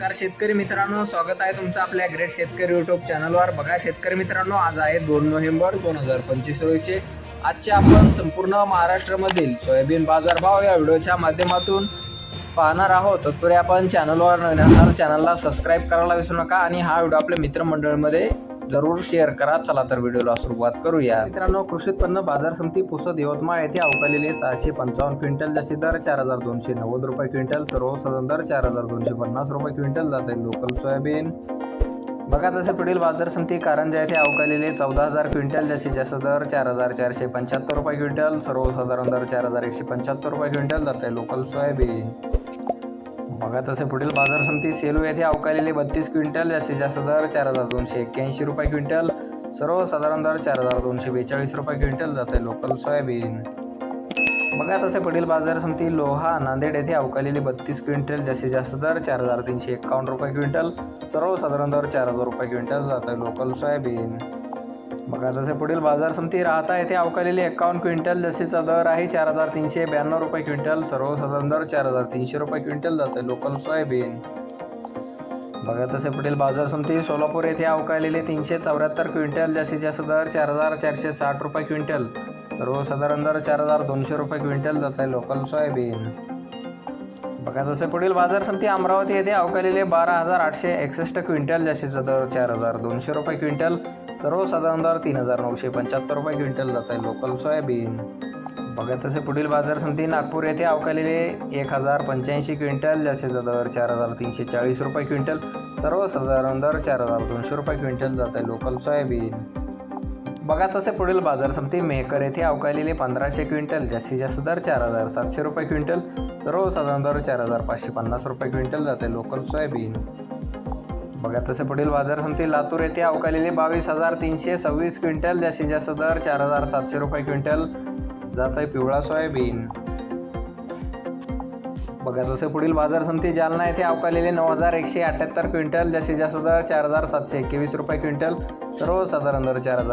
नमस्कार शेतकरी मित्रांनो स्वागत आहे तुमचं आपल्या ग्रेट शेतकरी युट्यूब चॅनलवर बघा शेतकरी मित्रांनो आज आहे दोन नोव्हेंबर दोन हजार पंचवीस रोजीचे आजचे आपण संपूर्ण महाराष्ट्रामधील सोयाबीन बाजारभाव या व्हिडिओच्या माध्यमातून पाहणार आहोत. तरी आपण चॅनलवर नवीन असाल चॅनलला सबस्क्राईब करायला विसरू नका आणि हा व्हिडिओ आपल्या मित्रमंडळीमध्ये जरूर शेअर करा. चला तर व्हिडिओला सुरुवात करूया. मित्रांनो कृषी उत्पन्न बाजार समिती पुसद यवतमाळ येथे अवकालेले सहाशे पंचावन्न क्विंटल जास्तीत दर चार हजार दोनशे नव्वद रुपये क्विंटल. सर्वसाधारण दर चार हजार दोनशे पन्नास रुपये क्विंटल. जाते लोकल सोयाबीन. बघा तसे पुढील बाजार समिती कारंजा येथे अवकालेले चौदा हजार क्विंटल जास्तीत जास्त दर चार हजार चारशे पंच्याहत्तर रुपये क्विंटल सर्वसाधारण दर चार हजार एकशे पंच्याहत्तर रुपये क्विंटल जात आहे लोकल सोयाबीन. बघा तसे पुढील बाजार समिती सेलू येथे अवकालेले बत्तीस क्विंटल जास्तीत जास्त दर चार हजार दोनशे एक्क्याऐंशी रुपये क्विंटल सर्वसाधारण दर चार हजार दोनशे बेचाळीस रुपये क्विंटल जात आहे लोकल सोयाबीन. बघा तसे पुढील बाजार समिती लोहा नांदेड येथे अवकालेली बत्तीस क्विंटल जास्तीत जास्त दर चार हजार तीनशे एकावन्न रुपये क्विंटल सर्वसाधारण दर चार हजार रुपये क्विंटल जाते लोकल सोयाबीन. बघा तसे पुढील बाजार समिती राहता येथे अवकालेली एकावन्न क्विंटल जास्तीचा दर आहे चार हजार तीनशे ब्याण्णव रुपये क्विंटल सर्वसाधारण दर चार हजार तीनशे रुपये क्विंटल जाते लोकल सोयाबीन. बघा तसे पुढील बाजार समिती सोलापूर येथे अवकालेले तीनशे चौऱ्याहत्तर क्विंटल जास्तीत जास्त दर चार हजार चारशे साठ रुपये क्विंटल. सर्वसाधारण दर चार हजार दोनशे रुपये क्विंटल जात आहे लोकल सोयाबीन. बघा तसे पुढील बाजार समिती अमरावती येथे अवकालेले बारा हजार आठशे एकसष्ट क्विंटल जास्तीचा दर चार हजार दोनशे रुपये क्विंटल सर्वसाधारण दर तीन हजार नऊशे पंच्याहत्तर रुपये क्विंटल जात आहे लोकल सोयाबीन. बघा तसे पुढील बाजार समिती नागपूर येथे अवकालेले एक हजार पंच्याऐंशी क्विंटल जास्तीचा दर चार हजार तीनशे चाळीस रुपये क्विंटल सर्वसाधारण दर चार हजार दोनशे रुपये क्विंटल जात आहे लोकल सोयाबीन. बघा तसे पुढील बाजार समिती मेहकर येथे अवकालेले पंधराशे क्विंटल जास्तीत जास्त दर चार हजार सातशे रुपये क्विंटल सर्वसाधारण दर चार हजार पाचशे पन्नास रुपये क्विंटल जाते लोकल सोयाबीन. बघा तसे पुढील बाजार समिती लातूर येथे अवकालेले बावीस हजार तीनशे सव्वीस क्विंटल जास्तीत जास्त दर चार हजार सातशे रुपये क्विंटल जात आहे पिवळा सोयाबीन. बघा तसे पुढील बाजार समिती जालना येथे अवकालेले नऊ हजार एकशे अठ्ठ्याहत्तर क्विंटल जास्तीत जास्त दर चार हजार सातशे एकवीस रुपये क्विंटल सर्वसाधारण दर चार हजार